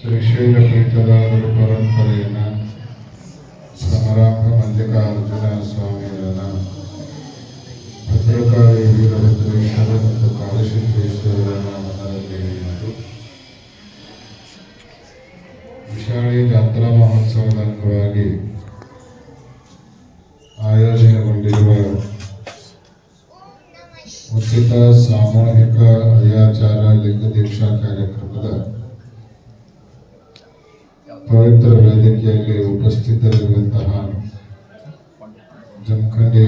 ಶ್ರೀಶೈಲ ಪೀಠದ ಗುರು ಪರಂಪರೆಯನ್ನು ಸಮರಾಂಭ ಮಲ್ಲಿಕಾರ್ಜುನ ಸ್ವಾಮಿಯವರನ್ನ ಭದ್ರಕಾಳಿ ವೀರಭದ್ರೇಶ್ವರ ಮತ್ತು ಕಾಳಸಿದ್ದೇಶ್ವರರ ನಾಮದಲ್ಲಿ ಮತ್ತು ವಿಶಾಲಿ ಜಾತ್ರಾ ಮಹೋತ್ಸವದ ಅಂಗವಾಗಿ ಆಯೋಜನೆಗೊಂಡಿರುವ ಉಚಿತ ಸಾಮೂಹಿಕ ಅಯ್ಯಾಚಾರ ಲಿಂಗ ದೀಕ್ಷಾ ಕಾರ್ಯಕ್ರಮದ ಪವಿತ್ರ ವೇದಿಕೆಯಲ್ಲಿ ಉಪಸ್ಥಿತರಿರುವಂತಹ ಜಮಖಂಡಿ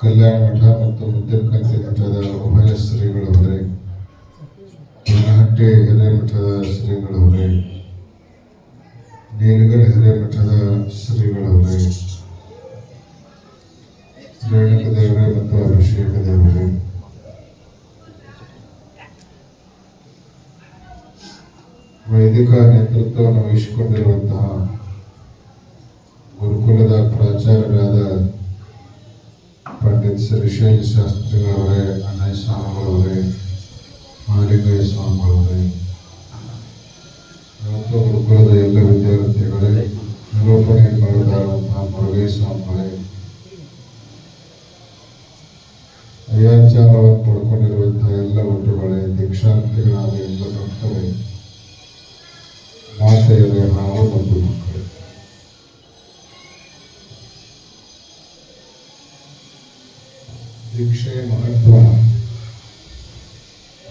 ಕಲ್ಯಾಣ ಮಠ ಮತ್ತು ಮುದ್ದಿನಕಂತಿ ಮಠದ ಉಭಯ ಶ್ರೀಗಳವರೇ, ಬನಹಟ್ಟಿ ಹಿರೇಮಠದ ಶ್ರೀಗಳವರೇ ನೀಲಗಢ ಹಿರೇಮಠದ ಶ್ರೀಗಳವರೇ ರೇಣುಕ ದೇವರೇ ಮತ್ತು ಅಭಿಷೇಕ ದೇವರೇ ವೈದಿಕ ನೇತೃತ್ವವನ್ನು ವಹಿಸಿಕೊಂಡಿರುವಂತಹ ಗುರುಕುಲದ ಪ್ರಾಚಾರ್ಯರಾದ ಪಂಡಿತ್ ಶ್ರೀಶೈಲ ಶಾಸ್ತ್ರಿಗಳವರೇ, ಅನಯ್ ಸ್ವಾಮಿಗಳವರೇ ಮಹಾಲಿಂಗಯ್ಯ ಸ್ವಾಮಿಗಳವರೇ ಮತ್ತು ಗುರುಕುಲದ ಎಲ್ಲ ವಿದ್ಯಾರ್ಥಿಗಳೇ, ನಿರೂಪಣೆ ಮಾಡಿದಂತಹ ಮುರುಗೇಶ್ ಸ್ವಾಮಿಗಳೇ ಅಯ್ಯಾಚಾರವನ್ನು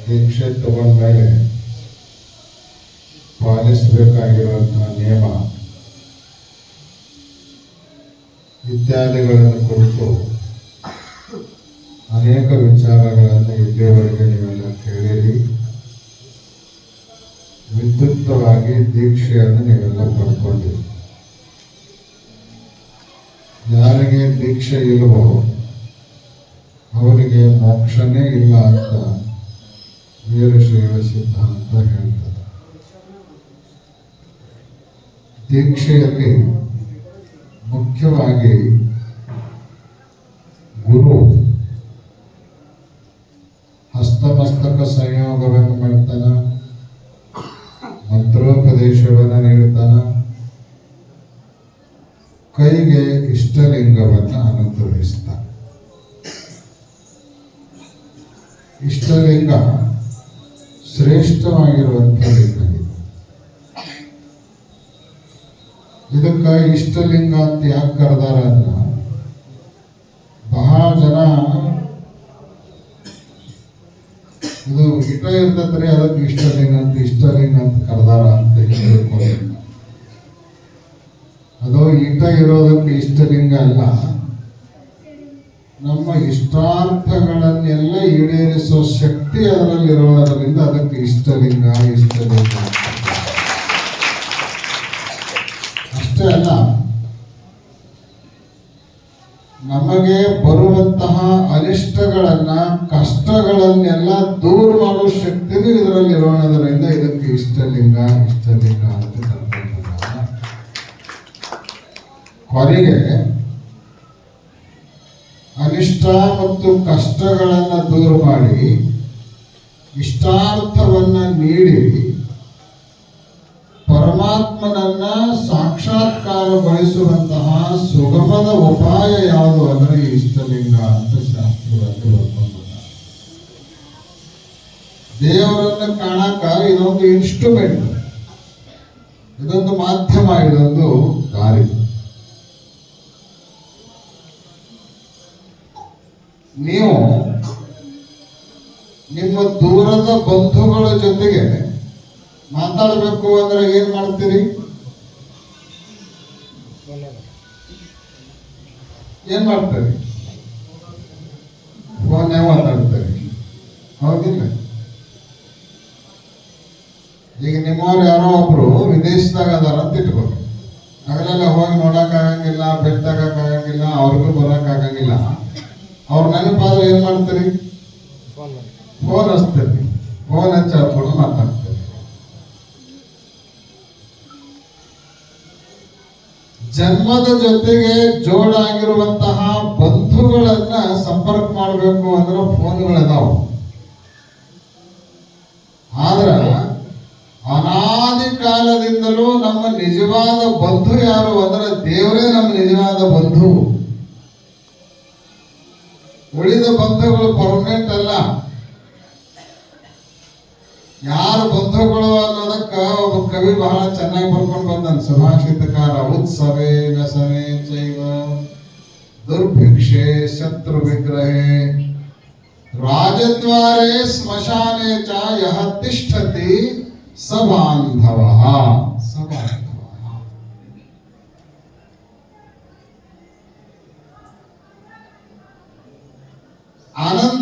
ದೀಕ್ಷೆ ತಗೊಂಡ್ಮೇಲೆ ಪಾಲಿಸಬೇಕಾಗಿರುವಂತಹ ನಿಯಮ, ಇತ್ಯಾದಿಗಳನ್ನು ಕುರಿತು ಅನೇಕ ವಿಚಾರಗಳನ್ನು ಇಲ್ಲಿಯವರೆಗೆ ನೀವೆಲ್ಲ ಕೇಳಿರಿ. ವಿದ್ಯುಕ್ತವಾಗಿ ದೀಕ್ಷೆಯನ್ನು ನೀವೆಲ್ಲ ಪಡ್ಕೊಂಡಿರಿ. ಯಾರಿಗೆ ದೀಕ್ಷೆ ಇಲ್ವೋ, ಅವರಿಗೆ ಮೋಕ್ಷನೇ ಇಲ್ಲ ಅಂತ ವೀರಶೈವ ಸಿದ್ಧಾಂತ ಹೇಳ್ತದೆ ದೀಕ್ಷೆಯಲ್ಲಿ ಮುಖ್ಯವಾಗಿ ಗುರು ಹಸ್ತಮಸ್ತಕ ಸಂಯೋಗವನ್ನು ಮಾಡ್ತಾನ, ಮಂತ್ರೋಪದೇಶವನ್ನು ನೀಡುತ್ತಾನ ಕೈಗೆ ಇಷ್ಟಲಿಂಗವನ್ನು ಅನುಗ್ರಹಿಸ್ತಾನೆ. ಇಷ್ಟಲಿಂಗ ಶ್ರೇಷ್ಠವಾಗಿರುವಂಥ ಲಿಂಗ ಇದು ಇದಕ್ಕೆ ಇಷ್ಟಲಿಂಗ ಅಂತ ಯಾಕೆ ಕರೆದಾರ ಅಂತ. ಬಹಳ ಜನ ಇದು ಇಟ ಇರ್ತದ್ರಿ, ಅದಕ್ಕೆ ಇಷ್ಟಲಿಂಗ ಅಂತ ಇಷ್ಟಲಿಂಗ ಅಂತ ಕರೆದಾರ ಅಂತ ಹೇಳ್ಕೊಂಡು. ಅದು ಇಟ ಇರೋದಕ್ಕೆ ಇಷ್ಟಲಿಂಗ ಅಲ್ಲ. ನಮ್ಮ ಇಷ್ಟಾರ್ಥಗಳನ್ನೆಲ್ಲ ಈಡೇರಿಸೋ ಶಕ್ತಿ ಅದರಲ್ಲಿರೋದರಿಂದ ಅದಕ್ಕೆ ಇಷ್ಟಲಿಂಗ ಇಷ್ಟಲಿಂಗ ಅಷ್ಟೇ ಅಲ್ಲ, ನಮಗೆ ಬರುವಂತಹ ಅನಿಷ್ಟಗಳನ್ನ, ಕಷ್ಟಗಳನ್ನೆಲ್ಲ ದೂರ ಮಾಡುವ ಶಕ್ತಿನೂ ಇದರಲ್ಲಿ ಇರೋಣದರಿಂದ ಇದಕ್ಕೆ ಇಷ್ಟಲಿಂಗ ಇಷ್ಟಲಿಂಗ ಅಂತ ಕರ್ಕೊಂಡಿದ್ದಾರೆ ಕೊನೆಗೆ ಅನಿಷ್ಟ ಮತ್ತು ಕಷ್ಟಗಳನ್ನ ದೂರ ಮಾಡಿ, ಇಷ್ಟಾರ್ಥವನ್ನ ನೀಡಿ, ಪರಮಾತ್ಮನನ್ನ ಸಾಕ್ಷಾತ್ಕಾರಗೊಳಿಸುವಂತಹ ಸುಗಮದ ಉಪಾಯ ಯಾವುದು ಅಂದರೆ ಇಷ್ಟಲಿಂಗ ಅಂತ ಶಾಸ್ತ್ರದಲ್ಲಿ ಬರ್ಕೊಂಡಿದ್ದಾರೆ ದೇವರನ್ನ ಕಾಣಕ ಇದೊಂದು ಇನ್ಸ್ಟ್ರೂಮೆಂಟ್, ಇದೊಂದು ಮಾಧ್ಯಮ, ಇದೊಂದು ದಾರಿ. ನೀವು ನಿಮ್ಮ ದೂರದ ಬಂಧುಗಳ ಜೊತೆಗೆ ಮಾತಾಡಬೇಕು ಅಂದ್ರೆ ಏನ್ ಮಾಡ್ತೀರಿ? ಏನ್ ಮಾಡ್ತೀರಿ? ಫೋನೇ ಮಾತಾಡ್ತೀರಿ? ಹೌದಿಲ್ಲ. ಈಗ ನಿಮ್ಮವ್ರು ಯಾರೋ ಒಬ್ರು ವಿದೇಶದಾಗ ಅದಾರ ಅಂತ ಇಟ್ಕೊಂಡು ಅಗಲೆಲ್ಲ ಹೋಗಿ ನೋಡಕ್ ಆಗಂಗಿಲ್ಲ ಬೆಟ್ಟಾಗಕ್ ಆಗಂಗಿಲ್ಲ ಅವ್ರಿಗೂ ಬರಕ್ ಆಗಂಗಿಲ್ಲ ಅವ್ರ ನೆನಪಾದ್ರೆ ಏನ್ ಮಾಡ್ತೀರಿ? ಫೋನ್ ಹಚ್ತೀರಿ. ಫೋನ್ ಹಚ್ಚಿ ಹಾಕೊಂಡು ಮಾತಾಡ್ತೀರಿ. ಜನ್ಮದ ಜೊತೆಗೆ ಜೋಡಾಗಿರುವಂತಹ ಬಂಧುಗಳನ್ನ ಸಂಪರ್ಕ ಮಾಡಬೇಕು ಅಂದ್ರೆ ಫೋನ್ಗಳದಾವ. ಆದ್ರ ಅನಾದಿ ಕಾಲದಿಂದಲೂ ನಮ್ಮ ನಿಜವಾದ ಬಂಧು ಯಾರು ಅಂದ್ರೆ ದೇವರೇ ನಮ್ಮ ನಿಜವಾದ ಬಂಧು. ಉಳಿದ ಬಂಧುಗಳು ಪರ್ಮನೆಂಟ್ ಅಲ್ಲ ಯಾರು ಬಂಧುಗಳು ಅನ್ನೋದಕ್ಕ ಒಬ್ಬ ಕವಿ ಬಹಳ ಚೆನ್ನಾಗಿ ಬರ್ಕೊಂಡು ಬಂದನ್. ಸುಭಾಷಿತಕಾರ, ಉತ್ಸವೇ ವ್ಯಸನೆ ಚೈವ, ದುರ್ಭಿಕ್ಷೆ ಶತ್ರು ವಿಗ್ರಹೇ, ರಾಜದ್ವಾರೇ ಸ್ಮಶಾನೆ ಚ ಯಹ ತಿಷ್ಠತಿ ಸ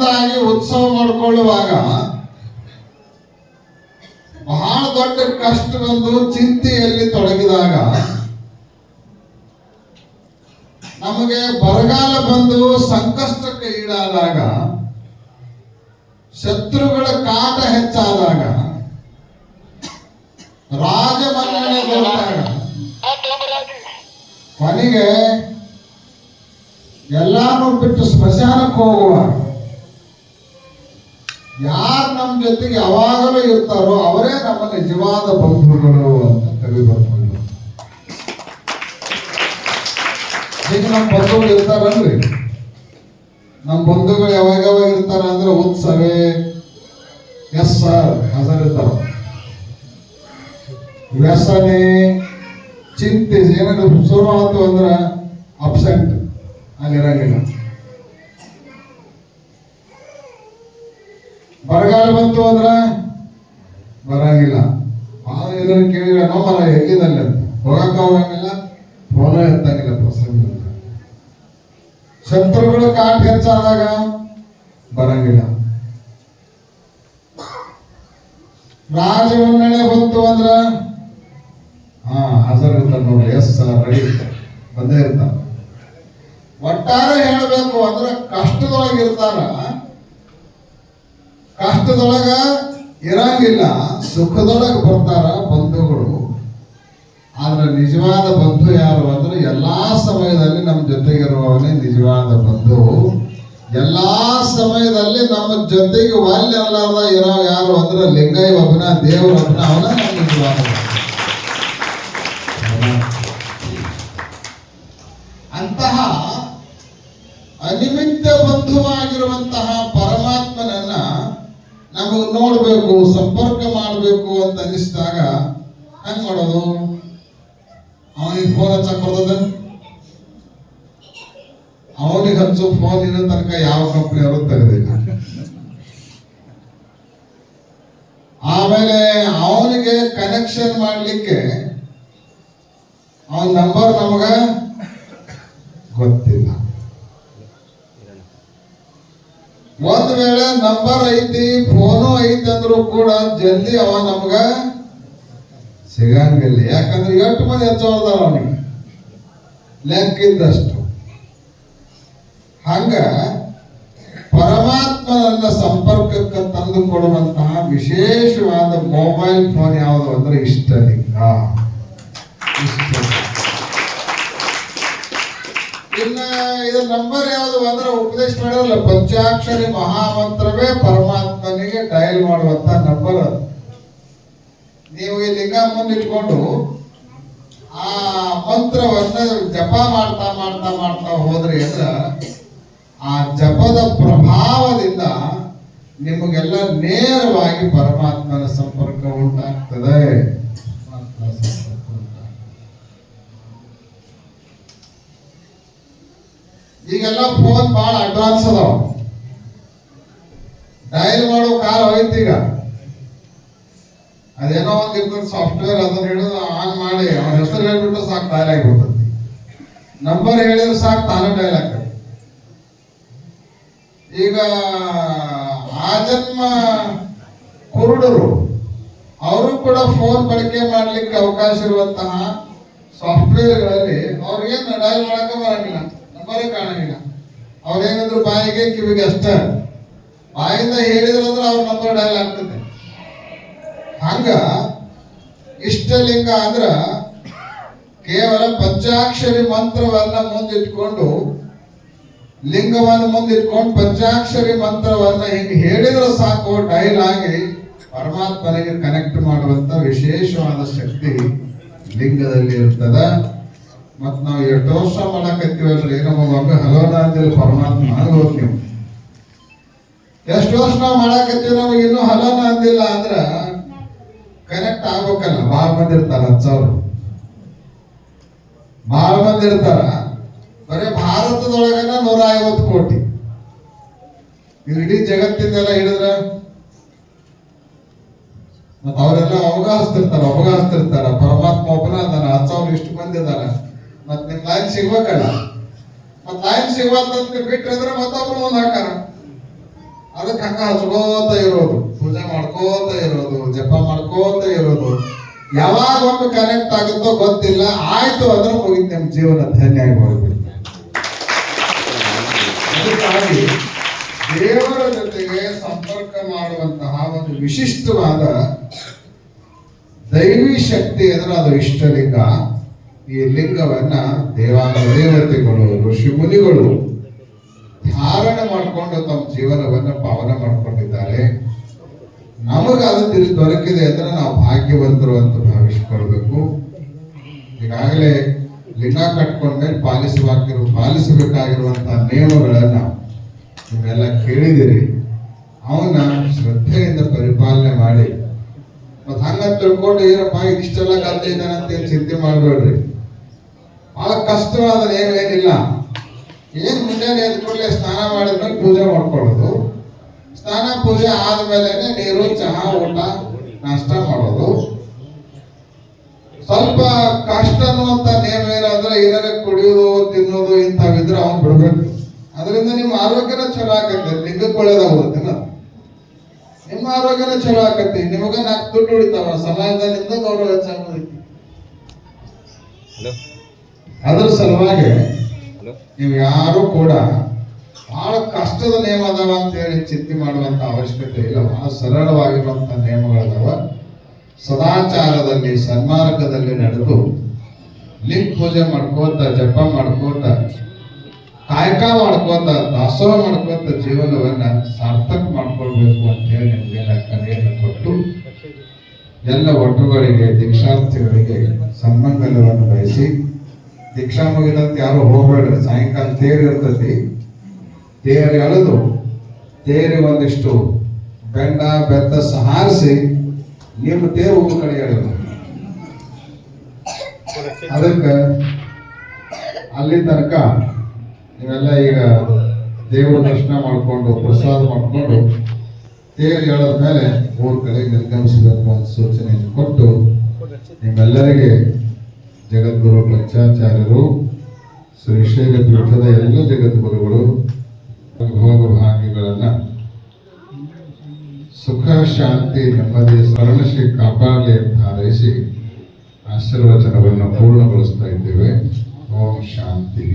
ಆನಂದಾಗಿ ಉತ್ಸವ ಮಾಡಿಕೊಳ್ಳುವಾಗ ಬಹಳ ದೊಡ್ಡ ಕಷ್ಟ ಬಂದು ಚಿಂತೆಯಲ್ಲಿ ತೊಡಗಿದಾಗ ನಮಗೆ ಬರಗಾಲ ಬಂದು ಸಂಕಷ್ಟಕ್ಕೆ ಈಡಾದಾಗ, ಶತ್ರುಗಳ ಕಾಟ ಹೆಚ್ಚಾದಾಗ ರಾಜಮನ್ನಣೆ ದೊರೆತಾಗ ಕೊನೆಗೆ ಎಲ್ಲಾನು ಬಿಟ್ಟು ಸ್ಮಶಾನಕ್ಕೆ ಹೋಗುವಾಗ ಯಾರು ನಮ್ಮ ಜೊತೆಗೆ ಯಾವಾಗಲೂ ಇರ್ತಾರೋ ಅವರೇ ನಮ್ಮ ನಿಜವಾದ ಬಂಧುಗಳು ಅಂತ ಕವಿ ಬರ್ಕೊಂಡು ಈಗ ನಮ್ಮ ಬಂಧುಗಳು ಇರ್ತಾರಲ್ರಿ? ನಮ್ಮ ಬಂಧುಗಳು ಯಾವಾಗ ಯಾವಾಗ ಇರ್ತಾರ ಅಂದ್ರೆ ಉತ್ಸವೇ ಎಸ್ ಸರ್ ಹಸರ್ ಇರ್ತಾರ ವ್ಯಸನೆ, ಚಿಂತೆ, ಏನಾದ್ರು ಶುರು ಆಯ್ತು ಅಂದ್ರೆ ಅಬ್ಸೆಂಟ್ ಅಲ್ಲಿರಂಗಿಲ್ಲ ಬರಗಾಲ ಬಂತು ಅಂದ್ರ ಬರಂಗಿಲ್ಲ. ಭಾಳ ಇದನ್ನ ಕೇಳಿದ್ರೆ ನಮ್ಮಲ್ಲ ಎಲ್ಲಿದಲ್ಲಿ ಅಂತ. ಹೋಗಕ್ಕ ಹೋಗಂಗಿಲ್ಲ ಫೋನ ಎತ್ತಂಗಿಲ್ಲ ಪ್ರಸಂಗ. ಶತ್ರುಗಳ ಕಾಟ ಹೆಚ್ಚಾದಾಗ ಬರಂಗಿಲ್ಲ. ರಾಜಮನ್ನಣೆ ಬಂತು ಅಂದ್ರ, ಹಾ ಹಾಜರ್ ಇರ್ತಾರ ನೋಡ್ರಿ, ಎಸ್ ಸರ್, ರೆಡಿ ಬಂದೇ ಇರ್ತಾರ. ಒಟ್ಟಾರೆ ಹೇಳಬೇಕು ಅಂದ್ರೆ ಕಷ್ಟದೊಳಗೆ ಇರ್ತಾರ ಕಷ್ಟದೊಳಗ ಇರಂಗಿಲ್ಲ, ಸುಖದೊಳಗೆ ಬರ್ತಾರ ಬಂಧುಗಳು. ಆದ್ರೆ ನಿಜವಾದ ಬಂಧು ಯಾರು ಅಂದ್ರೆ ಎಲ್ಲಾ ಸಮಯದಲ್ಲಿ ನಮ್ಮ ಜೊತೆಗಿರುವವನೇ ನಿಜವಾದ ಬಂಧು. ಎಲ್ಲಾ ಸಮಯದಲ್ಲಿ ನಮ್ಮ ಜೊತೆಗೆ ವಾಲ್ಯ ಅಲ್ಲಾರ್ದ ಇರೋ ಯಾರು ಅಂದ್ರೆ ಲಿಂಗಯ್ಯ ಒಬ್ಬನ, ದೇವರು ಒಬ್ಬನ, ಅವನ ನಿಜವಾದ ನೋಡ್ಬೇಕು, ಸಂಪರ್ಕ ಮಾಡಬೇಕು ಅಂತ ಅನಿಸಿದಾಗ ಹೆಂಗ್ ಮಾಡೋದು? ಅವನಿಗೆ ಫೋನ್ ಹಚ್ಚಕ್ ಬರ್ತದ. ಅವನಿಗೆ ಹಚ್ಚು ಫೋನ್ ಇರೋ ತನಕ ಯಾವ ಕಂಪ್ನಿ ಅವರು ತೆಗೆದಿಲ್ಲ. ಆಮೇಲೆ ಅವನಿಗೆ ಕನೆಕ್ಷನ್ ಮಾಡ್ಲಿಕ್ಕೆ, ಅವನ ನಂಬರ್ ನಮಗ ಗೊತ್ತಿಲ್ಲ ಒಂದ್ ವೇಳೆ ನಂಬರ್ ಐತಿ, ಫೋನು ಐತಿ ಅಂದ್ರೂ ಕೂಡ ಜಲ್ದಿ ಅವ ನಮ್ಗ ಸಿಗಂಗಿಲ್ಲ. ಯಾಕಂದ್ರೆ ಎಷ್ಟು ಮಂದಿ ಹಚ್ಚೋದಾರ ಅವನಿಗೆ? ಲೆಕ್ಕಿದ್ದಷ್ಟು. ಹಂಗ ಪರಮಾತ್ಮನನ್ನ ಸಂಪರ್ಕಕ್ಕೆ ತಂದು ಕೊಡುವಂತಹ ವಿಶೇಷವಾದ ಮೊಬೈಲ್ ಫೋನ್ ಯಾವುದು ಅಂದ್ರೆ ಇಷ್ಟಲಿಂಗ. ಇಷ್ಟಲಿಂಗ. ಇದು ನಂಬರ್ ಯಾವುದು ಅಂದ್ರೆ ಉಪದೇಶ ಮಾಡಿರಲ್ಲ, ಪಂಚಾಕ್ಷರಿ ಮಹಾಮಂತ್ರವೇ ಪರಮಾತ್ಮನಿಗೆ ಡಯಲ್ ಮಾಡುವಂತ ನಂಬರ್ ಅದು ನೀವು ಈ ಲಿಂಗ ಮುಂದಿಟ್ಕೊಂಡು ಆ ಮಂತ್ರವನ್ನ ಜಪ ಮಾಡ್ತಾ ಮಾಡ್ತಾ ಮಾಡ್ತಾ ಹೋದ್ರಿ ಅಂದ್ರ ಆ ಜಪದ ಪ್ರಭಾವದಿಂದ ನಿಮಗೆಲ್ಲ ನೇರವಾಗಿ ಪರಮಾತ್ಮನ ಸಂಪರ್ಕ ಉಂಟಾಗ್ತದೆ. ಈಗೆಲ್ಲ ಫೋನ್ ಬಹಳ ಅಡ್ವಾನ್ಸ್ ಅದಾವ. ಡಯಲ್ ಮಾಡೋ ಕಾಲ ಹೋಯ್ತು ಈಗ. ಅದೇನೋ ಒಂದ್ ಇರ್ತದೆ ಸಾಫ್ಟ್ವೇರ್ ಅದನ್ನ ಹಿಡಿದು ಆನ್ ಮಾಡಿ ಅವ್ರ ಹೆಸರು ಹೇಳ್ಬಿಟ್ಟು ಸಾಕು ಡಯಲ್ ಆಗಿಬಿಡ್ತದೆ. ನಂಬರ್ ಹೇಳಿದ್ರೆ ಸಾಕು ತಾನೇ ಡಯಲ್ ಆಗ್ತದೆ. ಈಗ ಆಜನ್ಮ ಕುರುಡರು, ಅವರು ಕೂಡ ಫೋನ್ ಬಳಕೆ ಮಾಡ್ಲಿಕ್ಕೆ ಅವಕಾಶ ಇರುವಂತಹ ಸಾಫ್ಟ್ವೇರ್ಗಳಲ್ಲಿ ಅವ್ರಿಗೆ ಡಯಲ್ ಮಾಡಕ್ಕೆ ಬರಂಗಿಲ್ಲ. ನಂಬರೇ ಅವ್ರೇನಿದ್ರು ಬಾಯಿಗೆ, ಕಿವಿಗೆ ಅಷ್ಟ. ಬಾಯಿಂದ ಹೇಳಿದ್ರಂದ್ರೆ ಅವ್ರ ನಂಬರ್ ಡಯಲ್ ಆಗ್ತದೆ. ಹಂಗ ಇಷ್ಟಲಿಂಗ ಅಂದ್ರ ಕೇವಲ ಪಂಚಾಕ್ಷರಿ ಮಂತ್ರವನ್ನ ಮುಂದಿಟ್ಕೊಂಡು, ಲಿಂಗವನ್ನು ಮುಂದಿಟ್ಕೊಂಡು ಪಂಚಾಕ್ಷರಿ ಮಂತ್ರವನ್ನ ಹಿಂಗೆ ಹೇಳಿದ್ರೆ ಸಾಕು ಡೈಲ್ ಆಗಿ ಪರಮಾತ್ಮನಿಗೆ ಕನೆಕ್ಟ್ ಮಾಡುವಂತ ವಿಶೇಷವಾದ ಶಕ್ತಿ ಲಿಂಗದಲ್ಲಿ ಇರ್ತದ ಮತ್ ನಾವು ಎಷ್ಟು ವರ್ಷ ಮಾಡಕತ್ತೀವಲ್ರಿ ನಮ್ಮ ಒಮ್ಮೆ ಹಲವನ ಅಂದಿಲ್ಲ ಪರಮಾತ್ಮ ಹೋದ್ ನೀವು. ಎಷ್ಟು ವರ್ಷ ನಾವು ಮಾಡಾಕತ್ತೀವಿ ನಮಗೆ ಇನ್ನೂ ಹಲವನ ಅಂದಿಲ್ಲ ಅಂದ್ರ ಕನೆಕ್ಟ್ ಆಗ್ಬೇಕಲ್ಲ. ಭಾಳ ಮಂದಿ ಇರ್ತಾರ ಹತ್ತು ಸಾವಿರ. ಭಾಳ ಮಂದಿ ಇರ್ತಾರ. ಬರೀ ಭಾರತದೊಳಗನ ನೂರ ಐವತ್ತು ಕೋಟಿ. ಇಡೀ ಜಗತ್ತಿಂದೆಲ್ಲ ಹಿಡಿದ್ರ? ಅವರೆಲ್ಲ ಅವಗಾಹಿಸ್ತಿರ್ತಾರ ಅವಗಾಹಿಸ್ತಿರ್ತಾರ ಪರಮಾತ್ಮ ಒಬ್ಬನ ಅದನ್ನ ಹಚ್ಚವ್ರು ಇಷ್ಟು ಮಂದಿ ಮತ್ ನಿಮ್ ಲೈನ್ ಸಿಗ್ಬೇಕಲ್ಲ? ಮತ್ ಲೈನ್ ಸಿಗ್ಬಾರ್ದಂತ ಬಿಟ್ರೆ ಅಂದ್ರೆ ಮತ್ತೊಬ್ರು ಒಂದ್ ಹಾಕಾರ. ಅದಕ್ಕೆ ಹಂಗ ಹಚ್ಕೋತ ಇರೋದು, ಪೂಜೆ ಮಾಡ್ಕೋತ ಇರೋದು, ಜಪ ಮಾಡ್ಕೋತ ಇರೋದು. ಯಾವಾಗ ಒಂದು ಕನೆಕ್ಟ್ ಆಗುತ್ತೋ ಗೊತ್ತಿಲ್ಲ, ಆಯ್ತು ಅಂದ್ರೆ ಹೋಗಿದ್ ನಿಮ್ ಜೀವನ. ಧನ್ಯ ಆಗಿ ದೇವರ ಜೊತೆಗೆ ಸಂಪರ್ಕ ಮಾಡುವಂತಹ ಒಂದು ವಿಶಿಷ್ಟವಾದ ದೈವಿ ಶಕ್ತಿ ಅಂದ್ರೆ ಅದು ಇಷ್ಟಲಿಂಗ. ಈ ಲಿಂಗವನ್ನ ದೇವಾಂಗ ದೇವತೆಗಳು ಋಷಿ ಮುನಿಗಳು ಧಾರಣೆ ಮಾಡಿಕೊಂಡು ತಮ್ಮ ಜೀವನವನ್ನ ಪಾವನ ಮಾಡಿಕೊಂಡಿದ್ದಾರೆ. ನಮಗ ಅದು ತಿರುಗಿ ದೊರಕಿದೆ ಅಂದ್ರೆ ನಾವು ಭಾಗ್ಯವಂತರು ಅಂತ ಭಾವಿಸ್ಕೊಳ್ಬೇಕು. ಈಗಾಗಲೇ ಲಿಂಗ ಕಟ್ಕೊಂಡ್ಮೇಲೆ ಪಾಲಿಸಬೇಕಾಗಿರೋ ಪಾಲಿಸಬೇಕಾಗಿರುವಂತಹ ನಿಯಮಗಳನ್ನ ನೀವೆಲ್ಲ ಕೇಳಿದಿರಿ. ಅವನ್ನ ಶ್ರದ್ಧೆಯಿಂದ ಪರಿಪಾಲನೆ ಮಾಡಿ. ಮತ್ ಹಂಗ ತಿಳ್ಕೊಂಡು ಏನಪ್ಪ ಇದಿಷ್ಟೆಲ್ಲ ಗದ್ದ ಇದ್ದಾನಂತ ಚಿಂತೆ ಮಾಡ್ಬೇಡ್ರಿ. ಬಹಳ ಕಷ್ಟವಾದ ಏನೇನಿಲ್ಲ. ಏನ್ ಮುಂಜಾನೆ ಎದ್ದ ಕೂಡಲೇ ಸ್ನಾನ ಮಾಡಿದ್ಮೇಲೆ ಪೂಜೆ ಮಾಡ್ಕೊಳ್ಳೋದು. ಸ್ನಾನ, ಪೂಜೆ ಆದ್ಮೇಲೆ ನೀರು, ಚಹಾ, ಊಟ, ನಾಷ್ಟ ಮಾಡೋದು. ಸ್ವಲ್ಪ ಕಷ್ಟ ಅನ್ನುವಂತ ನೇಮ ಏನಾದ್ರೆ ಏನಾರ ಕುಡಿಯೋದು, ತಿನ್ನೋದು ಇಂಥವಿದ್ರೆ ಅವನ್ ಬಿಡ್ಬೇಕು. ಅದರಿಂದ ನಿಮ್ಮ ಆರೋಗ್ಯನ ಚಲೋ ಆಕತ್ತೆ, ಲಿಂಗಕ್ಕೆ ಒಳ್ಳೇದಾಗುತ್ತೆ ನಿಮ್ಮ ಆರೋಗ್ಯನ ಚಲೋ ಆಗತ್ತೆ ನಿಮಗ ನಾಲ್ಕು ದುಡ್ಡು ಉಳಿತಾವ ಸಮಾಜದಿಂದ ಗೌರವ ಹೆಚ್ಚಾಗೋದೈತಿ ಹಲೋ. ಅದ್ರ ಸಲುವಾಗಿ ನೀವು ಯಾರು ಕೂಡ ಬಹಳ ಕಷ್ಟದ ನಿಯಮ ಅದಾವ ಅಂತ ಹೇಳಿ ಚಿಂತೆ ಮಾಡುವಂತ ಅವಶ್ಯಕತೆ ಇಲ್ಲ. ಬಹಳ ಸರಳವಾಗಿರುವಂತ ನಿಯಮಗಳದಾವ. ಸದಾಚಾರದಲ್ಲಿ ಸನ್ಮಾರ್ಗದಲ್ಲಿ ನಡೆದು ಲಿಂಗ ಪೂಜೆ ಮಾಡ್ಕೋತ ಜಪ ಮಾಡ್ಕೋತ ಕಾಯಕ ಮಾಡ್ಕೋತ ದಾಸೋಹ ಮಾಡ್ಕೋತ ಜೀವನವನ್ನ ಸಾರ್ಥಕ ಮಾಡ್ಕೊಳ್ಬೇಕು ಅಂತ ಹೇಳಿ ನಿಮ್ಗೆ ಕರೆಯನ್ನು ಕೊಟ್ಟು ಎಲ್ಲ ಒಟ್ಟುಗಳಿಗೆ ದೀಕ್ಷಾರ್ಥಿಗಳಿಗೆ ಸನ್ಮಂಗಲವನ್ನು ಬಯಸಿ ದೀಕ್ಷಾ ಮುಗಿದಂತ ಯಾರು ಹೋಗ್ಬೇಡ್ರಿ. ಸಾಯಂಕಾಲ ತೇರು ಇರ್ತೈತಿ. ತೇರು ಎಳೆದು, ತೇರಿ ಒಂದಿಷ್ಟು ಬೆಂಡ, ಬೆತ್ತ ಸಹಾರಿಸಿ ನಿಮ್ಮ ತೇರು ಊರ ಕಡೆ ಎಳೆದು. ಅದಕ್ಕೆ ಅಲ್ಲಿ ತನಕ ನೀವೆಲ್ಲ ಈಗ ದೇವರ ದರ್ಶನ ಮಾಡ್ಕೊಂಡು, ಪ್ರಸಾದ ಮಾಡಿಕೊಂಡು ತೇರು ಹೇಳದ ಮೇಲೆ ಊರ ಕಡೆ ನಿರ್ಗಮಿಸಬೇಕು ಅಂತ ಸೂಚನೆಯನ್ನು ಕೊಟ್ಟು ನಿಮ್ಮೆಲ್ಲರಿಗೆ ಜಗದ್ಗುರು ಪಂಚಾಚಾರ್ಯರು, ಶ್ರೀ ಪೀಠದ ಎಲ್ಲ ಜಗದ್ಗುರುಗಳು ಭೋಗ ಭಾಗ್ಯಗಳನ್ನ ಸುಖ, ಶಾಂತಿ, ನೆಮ್ಮದಿ ಸರಣಶಿ ಕಾಪಾಡಲಿ ಅಂತ ಹಾರೈಸಿ ಆಶೀರ್ವಚನವನ್ನು ಪೂರ್ಣಗೊಳಿಸ್ತಾ ಇದ್ದೇವೆ. ಓಂ ಶಾಂತಿ